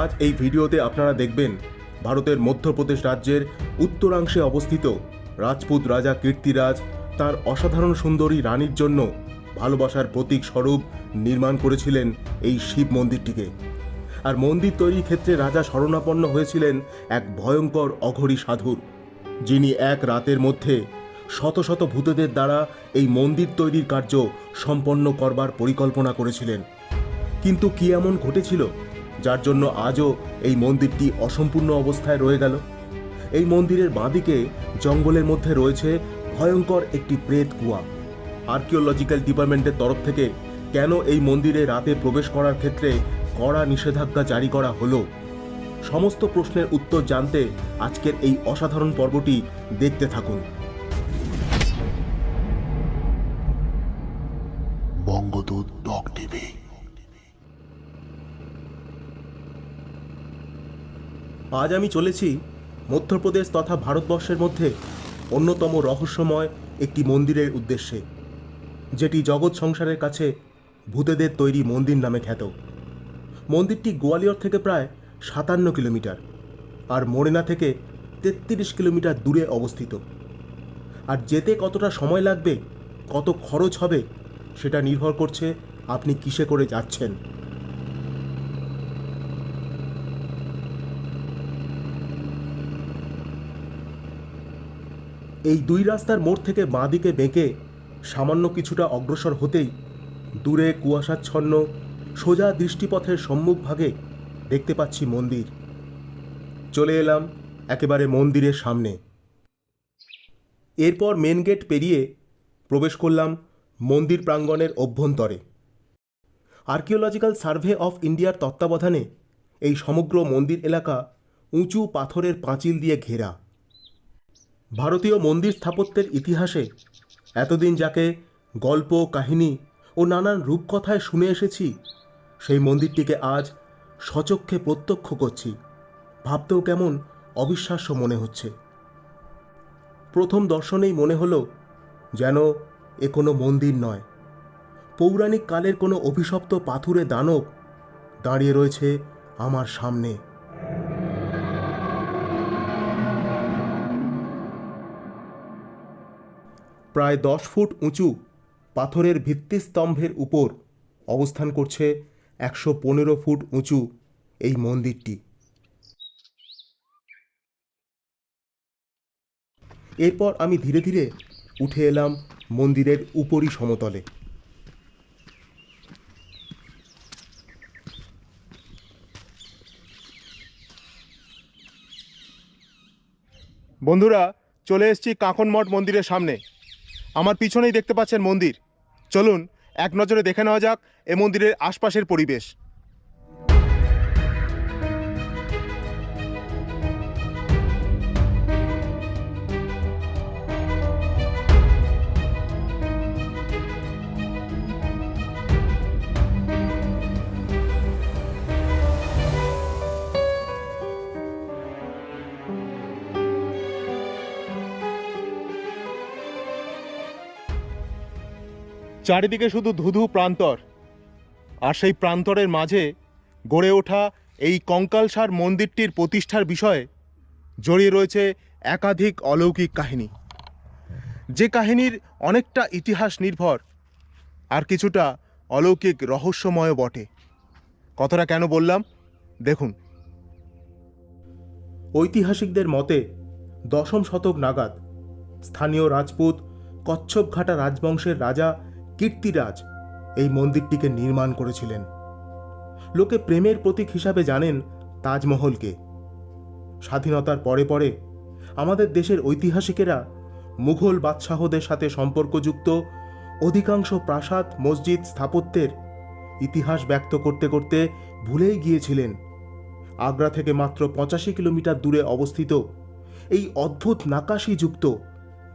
আজ এই ভিডিওতে আপনারা দেখবেন ভারতের মধ্যপ্রদেশ রাজ্যের উত্তরাংশে অবস্থিত রাজপুত রাজা কীর্তিরাজ তার অসাধারণ সুন্দরী রানীর জন্য ভালোবাসার প্রতীক স্বরূপ নির্মাণ করেছিলেন এই শিব মন্দিরটিকে। আর মন্দির তৈরির ক্ষেত্রে রাজা শরণাপন্ন হয়েছিলেন এক ভয়ঙ্কর অঘরী সাধুর, যিনি এক রাতের মধ্যে শত শত ভূতদের দ্বারা এই মন্দির তৈরির কার্য সম্পন্ন করবার পরিকল্পনা করেছিলেন। কিন্তু কি এমন ঘটেছিল? যার জন্য আজও এই মন্দিরটি অসম্পূর্ণ অবস্থায় রয়ে গেল। এই মন্দিরের বাঁদিকে জঙ্গলের মধ্যে রয়েছে ভয়ঙ্কর একটি প্রেত কুয়া। আর্কিওলজিক্যাল ডিপার্টমেন্টের তরফ থেকে কেন এই মন্দিরে রাতে প্রবেশ করার ক্ষেত্রে কড়া নিষেধাজ্ঞা জারি করা হলো? সমস্ত প্রশ্নের উত্তর জানতে আজকের এই অসাধারণ পর্বটি দেখতে থাকুন। আজ আমি চলেছি মধ্যপ্রদেশ তথা ভারতবর্ষের মধ্যে অন্যতম রহস্যময় একটি মন্দিরের উদ্দেশ্যে, যেটি জগৎ সংসারের কাছে ভূতেদের তৈরি মন্দির নামে খ্যাত। মন্দিরটি গোয়ালিয়র থেকে প্রায় সাতান্ন কিলোমিটার আর মোরেনা থেকে তেত্রিশ কিলোমিটার দূরে অবস্থিত। আর যেতে কতটা সময় লাগবে, কত খরচ হবে, সেটা নির্ভর করছে আপনি কিসে করে যাচ্ছেন। এই দুই রাস্তার মোড় থেকে বাঁ দিকে বেঁকে সামান্য কিছুটা অগ্রসর হতেই দূরে কুয়াশাচ্ছন্ন, সোজা দৃষ্টিপথের সম্মুখভাগে দেখতে পাচ্ছি মন্দির। চলে এলাম একেবারে মন্দিরের সামনে। এরপর মেন গেট পেরিয়ে প্রবেশ করলাম মন্দির প্রাঙ্গণের অভ্যন্তরে। আর্কিওলজিক্যাল সার্ভে অফ ইন্ডিয়ার তত্ত্বাবধানে এই সমগ্র মন্দির এলাকা উঁচু পাথরের পাঁচিল দিয়ে ঘেরা। ভারতীয় মন্দির স্থাপত্যের ইতিহাসে, এতদিন যাকে গল্প, কাহিনী ও নানান রূপকথায় শুনে এসেছি, সেই মন্দিরটিকে আজ সচক্ষে প্রত্যক্ষ করছি। ভাবতেও কেমন অবিশ্বাস্য মনে হচ্ছে। প্রথম দর্শনেই মনে হলো যেন এ কোনো মন্দির নয়। পৌরাণিক কালের কোনো অভিশপ্ত পাথুরে দানব দাঁড়িয়ে রয়েছে আমার সামনে। প্রায় দশ ফুট উঁচু পাথরের ভিত্তিস্তম্ভের উপর অবস্থান করছে একশো পনেরো ফুট উঁচু এই মন্দিরটি। এরপর আমি ধীরে ধীরে উঠে এলাম মন্দিরের উপরি সমতলে। বন্ধুরা, চলে এসেছি কাঁকন মঠ মন্দিরের সামনে। আমার পিছনেই দেখতে পাচ্ছেন মন্দির। চলুন, এক নজরে দেখে নেওয়া যাক এ মন্দিরের আশপাশের পরিবেশ। চারিদিকে শুধু ধুধু প্রান্তর। আর সেই প্রান্তরের মাঝে গড়ে ওঠা এই কঙ্কালসার মন্দিরটির প্রতিষ্ঠার বিষয়ে জড়িয়ে রয়েছে একাধিক অলৌকিক কাহিনী। যে কাহিনীর অনেকটা ইতিহাস নির্ভর, আর কিছুটা অলৌকিক রহস্যময় বটে। কথাটা কেন বললাম? দেখুন। ঐতিহাসিকদের মতে, দশম শতক নাগাদ স্থানীয় রাজপুত কচ্ছপঘাটা রাজবংশের রাজা কীর্তিরাজ এই মন্দিরটিকে নির্মাণ করেছিলেন। লোকে প্রেমের প্রতীক হিসাবে জানেন তাজমহলকে। স্বাধীনতার পরে পরে আমাদের দেশের ঐতিহাসিকেরা মুঘল বাদশাহদের সাথে সম্পর্কযুক্ত অধিকাংশ প্রাসাদ, মসজিদ স্থাপত্যের ইতিহাস ব্যক্ত করতে করতে ভুলেই গিয়েছিলেন। আগ্রা থেকে মাত্র পঁচাশি কিলোমিটার দূরে অবস্থিত এই অদ্ভুত নাকাশিযুক্ত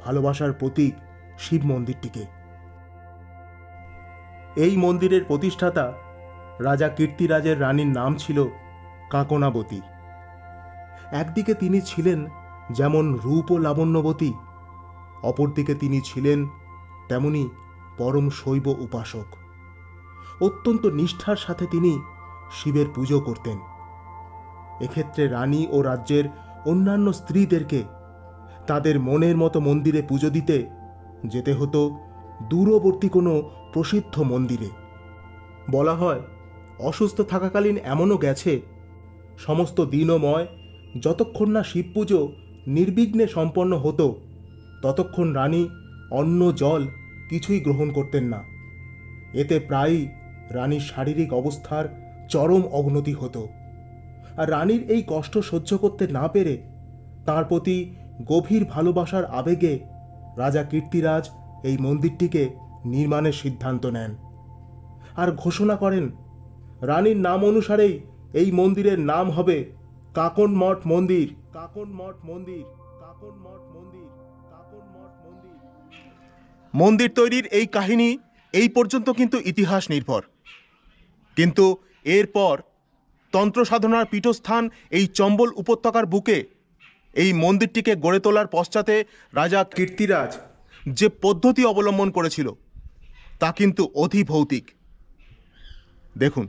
ভালোবাসার প্রতীক শিব মন্দিরটিকে। এই মন্দিরের প্রতিষ্ঠাতা রাজা কীর্তিরাজের রানীর নাম ছিল কাঁকনাবতী। একদিকে তিনি ছিলেন যেমন রূপ ও লাবণ্যবতী, অপরদিকে তিনি ছিলেন তেমনি পরম শৈব উপাসক। অত্যন্ত নিষ্ঠার সাথে তিনি শিবের পুজো করতেন। এক্ষেত্রে রানী ও রাজ্যের অন্যান্য স্ত্রীদেরকে তাদের মনের মতো মন্দিরে পুজো দিতে যেতে হতো। দূরবর্তী কোনো প্রসিদ্ধ মন্দিরে। বলা হয়, অসুস্থ থাকাকালীন এমনও গেছে, সমস্ত দিনময়, যতক্ষণ না শিব পুজো নির্বিঘ্নে সম্পন্ন হতো, ততক্ষণ রানী অন্ন, জল কিছুই গ্রহণ করতেন না। এতে প্রায়ই রানীর শারীরিক অবস্থার চরম অবনতি হতো। আর রানীর এই কষ্ট সহ্য করতে না পেরে তার প্রতি গভীর ভালোবাসার আবেগে রাজা কীর্তিরাজ এই মন্দিরটিকে নির্মাণের সিদ্ধান্ত নেন। আর ঘোষণা করেন, রানীর নাম অনুসারেই এই মন্দিরের নাম হবে কাকন মঠ মন্দির, কাকন মঠ মন্দির, কাকন মঠ মন্দির, কাকন মঠ মন্দির। মন্দির তৈরির এই কাহিনী এই পর্যন্ত কিন্তু ইতিহাস নির্ভর। কিন্তু এরপর তন্ত্র সাধনার পীঠস্থান এই চম্বল উপত্যকার বুকে এই মন্দিরটিকে গড়ে তোলার পশ্চাতে রাজা কীর্তিরাজ যে পদ্ধতি অবলম্বন করেছিল তা কিন্তু অধিভৌতিক। দেখুন।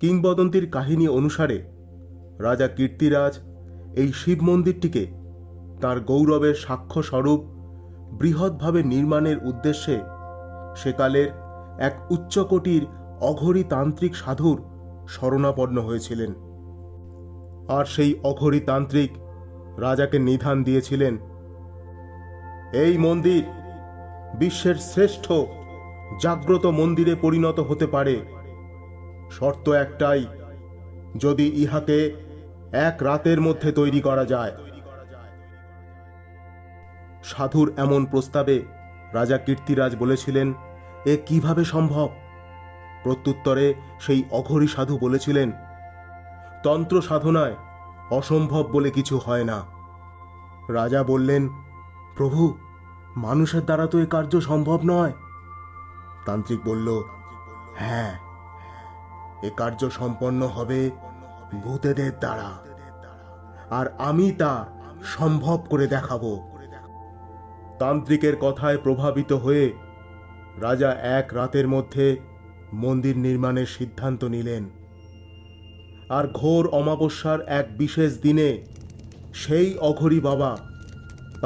কিংবদন্তির কাহিনী অনুসারে রাজা কীর্তিরাজ এই শিব মন্দিরটিকে তার গৌরবের সাক্ষ্য স্বরূপ বৃহৎভাবে নির্মাণের উদ্দেশ্যে সেকালের এক উচ্চকোটির অঘরী তান্ত্রিক সাধুর শরণাপন্ন হয়েছিলেন। আর সেই অঘরী তান্ত্রিক রাজাকে নিধান দিয়েছিলেন। এই মন্দির বিশ্বের শ্রেষ্ঠ জাগ্রত মন্দিরে পরিণত হতে পারে। শর্ত একটাই, যদি ইহাকে এক রাতের মধ্যে তৈরি করা যায়। সাধুর এমন প্রস্তাবে রাজা কীর্তিরাজ বলেছিলেন, এ কীভাবে সম্ভব? প্রত্যুত্তরে সেই অঘরী সাধু বলেছিলেন, তন্ত্র সাধনায় অসম্ভব বলে কিছু হয় না। রাজা বললেন, প্রভু মানুষের দ্বারা তো এ কার্য সম্ভব নয়। তান্ত্রিক বলল হ্যাঁ এ কার্য সম্পন্ন হবে ভূতেদের দ্বারা। আর আমি তা সম্ভব করে দেখাবো। তান্ত্রিকের কথায় প্রভাবিত হয়ে রাজা এক রাতের মধ্যে মন্দির নির্মাণের সিদ্ধান্ত নিলেন। আর ঘোর অমাবস্যার এক বিশেষ দিনে সেই অঘরী বাবা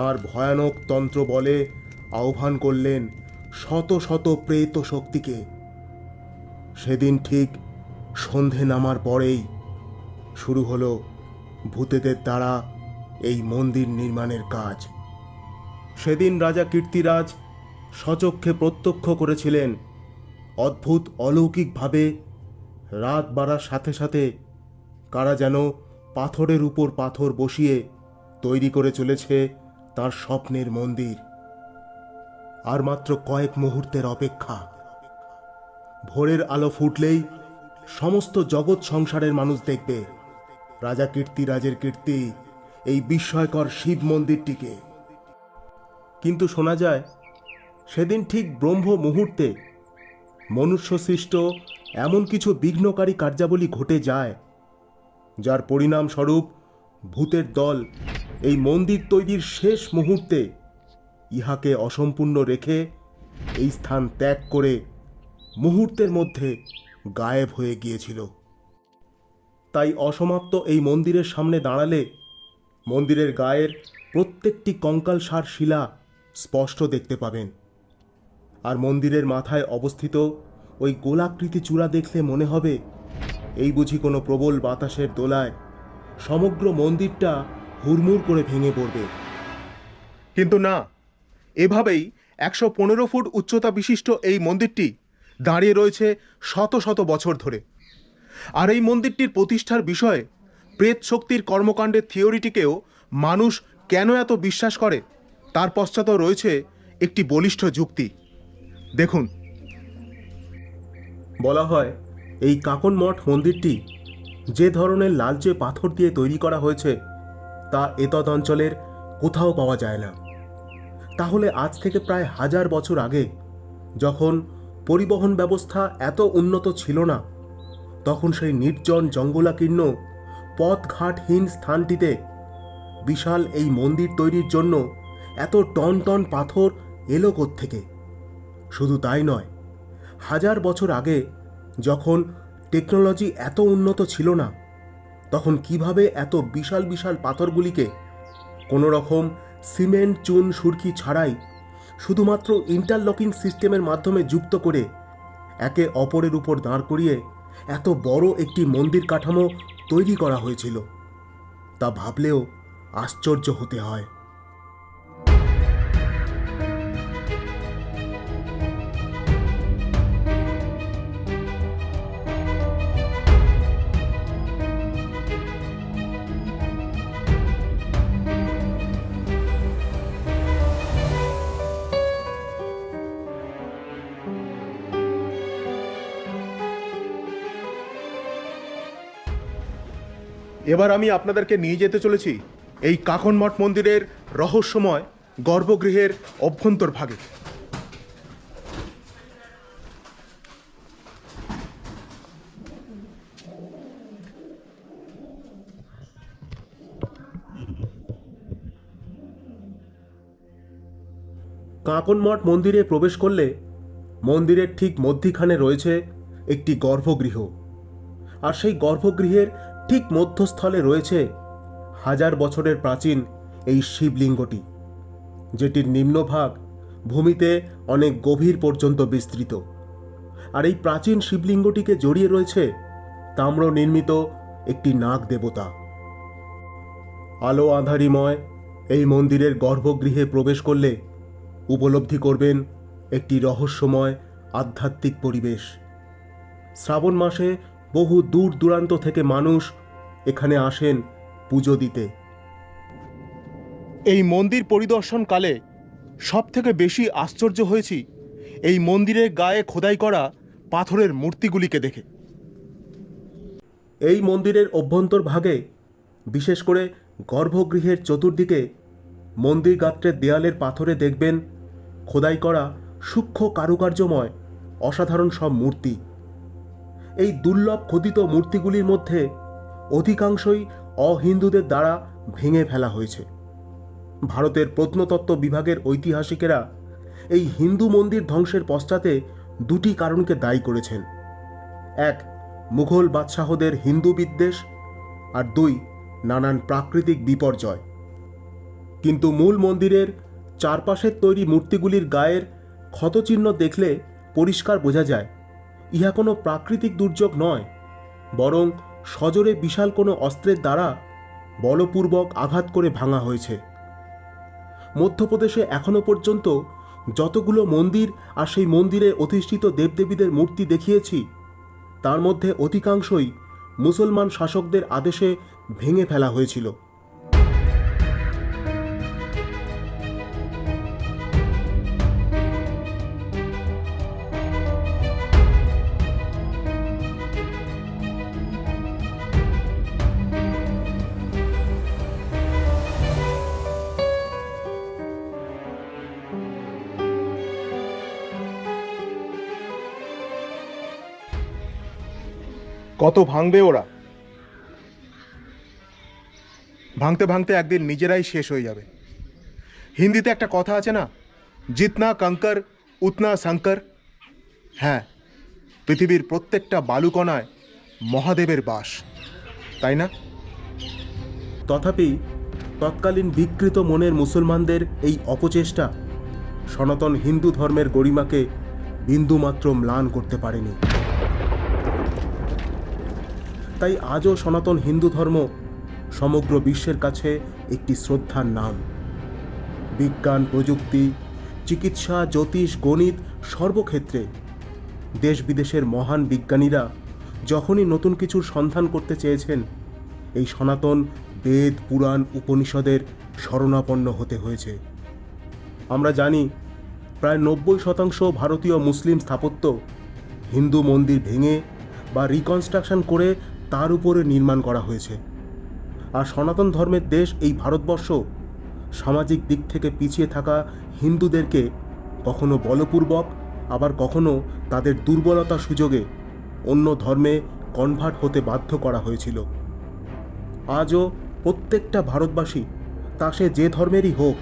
তার ভয়ানক তন্ত্র বলে আহ্বান করলেন শত শত প্রেত শক্তিকে। সেদিন ঠিক সন্ধে নামার পরেই শুরু হলো ভূতেদের দ্বারা এই মন্দির নির্মাণের কাজ। সেদিন রাজা কীর্তিরাজ সচক্ষে প্রত্যক্ষ করেছিলেন, অদ্ভুত অলৌকিকভাবে রাত বাড়ার সাথে সাথে কারা যেন পাথরের উপর পাথর বসিয়ে তৈরি করে চলেছে তার স্বপ্নের মন্দির। আর মাত্র কয়েক মুহূর্তের অপেক্ষা। ভোরের আলো ফুটলেই সমস্ত জগৎ সংসারের মানুষ দেখবে। রাজা কীর্তিরাজের কীর্তি, এই বিস্ময়কর শিব মন্দিরটিকে। কিন্তু শোনা যায়, সেদিন ঠিক ব্রহ্ম মুহূর্তে মনুষ্য সৃষ্ট এমন কিছু বিঘ্নকারী কার্যাবলী ঘটে যায়, যার পরিণামস্বরূপ ভূতের দল এই মন্দির তৈরির শেষ মুহূর্তে ইহাকে অসম্পূর্ণ রেখে এই স্থান ত্যাগ করে মুহূর্তের মধ্যে গায়েব হয়ে গিয়েছিল। তাই অসমাপ্ত এই মন্দিরের সামনে দাঁড়ালে মন্দিরের গায়ের প্রত্যেকটি কঙ্কালসার শিলা স্পষ্ট দেখতে পাবেন। আর মন্দিরের মাথায় অবস্থিত ওই গোলাকৃতি চূড়া দেখলে মনে হবে, এই বুঝি কোনো প্রবল বাতাসের দোলায় সমগ্র মন্দিরটা হুড়মুড় করে ভেঙে পড়বে। কিন্তু না, এভাবেই একশো পনেরো ফুট উচ্চতা বিশিষ্ট এই মন্দিরটি দাঁড়িয়ে রয়েছে শত শত বছর ধরে। আর এই মন্দিরটির প্রতিষ্ঠার বিষয়ে প্রেত শক্তির কর্মকাণ্ডের থিওরিটিকেও মানুষ কেন এত বিশ্বাস করে, তার পশ্চাতেও রয়েছে একটি বলিষ্ঠ যুক্তি। দেখুন। বলা হয়, এই কাকন মঠ মন্দিরটি যে ধরনের লালচে পাথর দিয়ে তৈরি করা হয়েছে তা এতদ অঞ্চলের কোথাও পাওয়া যায় না। তাহলে আজ থেকে প্রায় হাজার বছর আগে যখন পরিবহন ব্যবস্থা এত উন্নত ছিল না, তখন সেই নির্জন জঙ্গলাকীর্ণ পথঘাটহীন স্থানটিতে বিশাল এই মন্দির তৈরির জন্য এত টন টন পাথর এলো থেকে শুধু তাই নয়, হাজার বছর আগে যখন টেকনোলজি এত উন্নত ছিল না তখন কীভাবে এত বিশাল বিশাল পাথরগুলিকে কোনো রকম সিমেন্ট, চুন, সুরকি ছাড়াই শুধুমাত্র ইন্টারলকিং সিস্টেমের মাধ্যমে যুক্ত করে একে অপরের উপর দাঁড় করিয়ে এত বড় একটি মন্দির কাঠামো তৈরি করা হয়েছিল, তা ভাবলেও আশ্চর্য হতে হয়। এবার আমি আপনাদেরকে নিয়ে যেতে চলেছি এই কাকন মঠ মন্দিরের রহস্যময় গর্ভগৃহের অভ্যন্তর ভাগে। কাঁকনমঠ মন্দিরে প্রবেশ করলে মন্দিরের ঠিক মধ্যিখানে রয়েছে একটি গর্ভগৃহ। আর সেই গর্ভগৃহের ঠিক মধ্যস্থলে রয়েছে হাজার বছরের প্রাচীন এই শিবলিঙ্গটি, যেটির নিম্নভাগ ভূমিতে অনেক গভীর পর্যন্ত বিস্তৃত। আর এই প্রাচীন শিবলিঙ্গটিকে জড়িয়ে রয়েছে তাম্র নির্মিত একটি নাগ দেবতা। আলো আঁধারিময় এই মন্দিরের গর্ভগৃহে প্রবেশ করলে উপলব্ধি করবেন একটি রহস্যময় আধ্যাত্মিক পরিবেশ। শ্রাবণ মাসে বহু দূর দূরান্ত থেকে মানুষ এখানে আসেন পুজো দিতে। এই মন্দির পরিদর্শনকালে সব থেকে বেশি আশ্চর্য হয়েছি এই মন্দিরের গায়ে খোদাই করা পাথরের মূর্তিগুলিকে দেখে। এই মন্দিরের অভ্যন্তর ভাগে বিশেষ করে গর্ভগৃহের চতুর্দিকে মন্দির গাত্রের দেয়ালের পাথরে দেখবেন খোদাই করা সূক্ষ্ম কারুকার্যময় অসাধারণ সব মূর্তি। এই দুর্লভ খোদিত মূর্তিগুলির মধ্যে অধিকাংশই অহিন্দুদের দ্বারা ভেঙে ফেলা হয়েছে। ভারতের প্রত্নতত্ত্ব বিভাগের ঐতিহাসিকেরা এই হিন্দু মন্দির ধ্বংসের পশ্চাতে দুটি কারণকে দায়ী করেছেন। এক, মুঘল বাদশাহদের হিন্দু বিদ্বেষ আর দুই, নানান প্রাকৃতিক বিপর্যয়। কিন্তু মূল মন্দিরের চারপাশের তৈরি মূর্তিগুলির গায়ের ক্ষতচিহ্ন দেখলে পরিষ্কার বোঝা যায়, ইহা কোনো প্রাকৃতিক দুর্যোগ নয়, বরং সজোরে বিশাল কোনো অস্ত্রের দ্বারা বলপূর্বক আঘাত করে ভাঙা হয়েছে। মধ্যপ্রদেশে এখনও পর্যন্ত যতগুলো মন্দির আর সেই মন্দিরে অধিষ্ঠিত দেবদেবীদের মূর্তি দেখিয়েছি, তার মধ্যে অধিকাংশই মুসলমান শাসকদের আদেশে ভেঙে ফেলা হয়েছিল। কত ভাঙবে ওরা? ভাঙতে ভাঙতে একদিন নিজেরাই শেষ হয়ে যাবে। হিন্দিতে একটা কথা আছে না, জিতনা কঙ্কর, উতনা শঙ্কর। হ্যাঁ পৃথিবীর প্রত্যেকটা বালুকণায় মহাদেবের বাস, তাই না? তথাপি তৎকালীন বিকৃত মনের মুসলমানদের এই অপচেষ্টা সনাতন হিন্দু ধর্মের গরিমাকে বিন্দুমাত্র ম্লান করতে পারেনি। তাই আজও সনাতন হিন্দু ধর্ম সমগ্র বিশ্বের কাছে একটি শ্রদ্ধার নাম। বিজ্ঞান, প্রযুক্তি, চিকিৎসা, জ্যোতিষ, গণিত সর্বক্ষেত্রে দেশ বিদেশের মহান বিজ্ঞানীরা যখনই নতুন কিছুর সন্ধান করতে চেয়েছেন, এই সনাতন বেদ, পুরাণ, উপনিষদের শরণাপন্ন হতে হয়েছে। আমরা জানি প্রায় নব্বই শতাংশ ভারতীয় মুসলিম স্থাপত্য হিন্দু মন্দির ভেঙে বা রিকনস্ট্রাকশন করে তার উপরে নির্মাণ করা হয়েছে। আর সনাতন ধর্মের দেশ এই ভারতবর্ষ সামাজিক দিক থেকে পিছিয়ে থাকা হিন্দুদেরকে কখনো বলপূর্বক, আবার কখনো তাদের দুর্বলতা সুযোগে অন্য ধর্মে কনভার্ট হতে বাধ্য করা হয়েছিল। আজও প্রত্যেকটা ভারতবাসী তা সে যে ধর্মেরই হোক,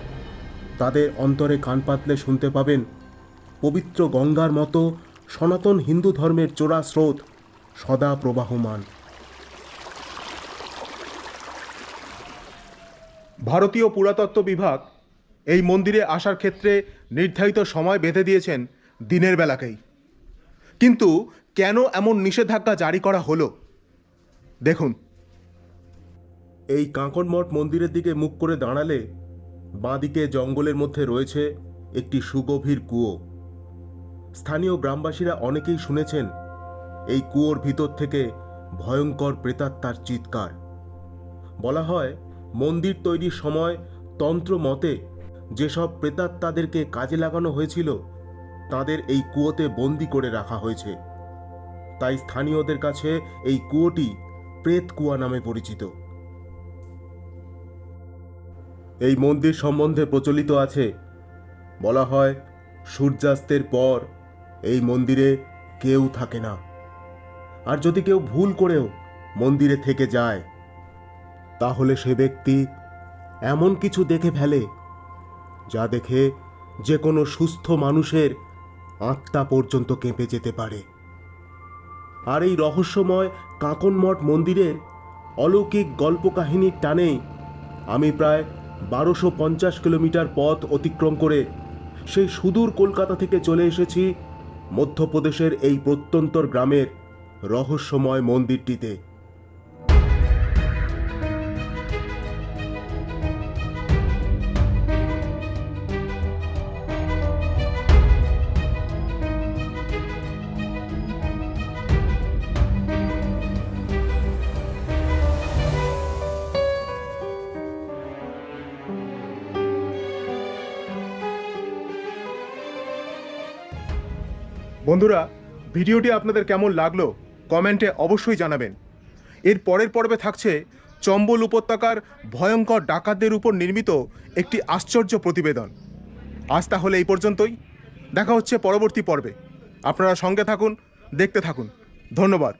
তাদের অন্তরে কান পাতলে শুনতে পাবেন পবিত্র গঙ্গার মতো সনাতন হিন্দু ধর্মের চোরা স্রোত সদা প্রবাহমান। ভারতীয় পুরাতত্ত্ব বিভাগ এই মন্দিরে আসার ক্ষেত্রে নির্ধারিত সময় বেঁধে দিয়েছেন দিনের বেলাকেই। কিন্তু কেন এমন নিষেধাজ্ঞা জারি করা হলো? দেখুন। এই কাঁকনমঠ মন্দিরের দিকে মুখ করে দাঁড়ালে বাঁদিকে জঙ্গলের মধ্যে রয়েছে একটি সুগভীর কুয়ো। স্থানীয় গ্রামবাসীরা অনেকেই শুনেছেন এই কুয়োর ভিতর থেকে ভয়ঙ্কর প্রেতাত্মার চিৎকার। বলা হয় মন্দির তৈরির সময় তন্ত্র মতে যেসব প্রেতাত্মাদেরকে কাজে লাগানো হয়েছিল, তাদের এই কুয়োতে বন্দি করে রাখা হয়েছে। তাই স্থানীয়দের কাছে এই কুয়োটি প্রেত কুয়া নামে পরিচিত। এই মন্দির সম্বন্ধে প্রচলিত আছে। বলা হয়, সূর্যাস্তের পর এই মন্দিরে কেউ থাকে না। আর যদি কেউ ভুল করেও মন্দিরে থেকে যায় তাহলে সে ব্যক্তি এমন কিছু দেখে ফেলে, যা দেখে যে কোনো সুস্থ মানুষের আত্মা পর্যন্ত কেঁপে যেতে পারে। আর এই রহস্যময় কাকনমঠ মন্দিরের অলৌকিক গল্পকাহিনীর টানেই আমি প্রায় বারোশো পঞ্চাশ কিলোমিটার পথ অতিক্রম করে সেই সুদূর কলকাতা থেকে চলে এসেছি মধ্যপ্রদেশের এই প্রত্যন্তর গ্রামের রহস্যময় মন্দিরটিতে। বন্ধুরা, ভিডিওটি আপনাদের কেমন লাগল কমেন্টে অবশ্যই জানাবেন। এর পরের পর্বে থাকছে চম্বল উপত্যকার ভয়ঙ্কর ডাকাতদের উপর নির্মিত একটি আশ্চর্য প্রতিবেদন। আজ তাহলে এই পর্যন্তই। দেখা হচ্ছে পরবর্তী পর্বে। আপনারা সঙ্গে থাকুন, দেখতে থাকুন। ধন্যবাদ।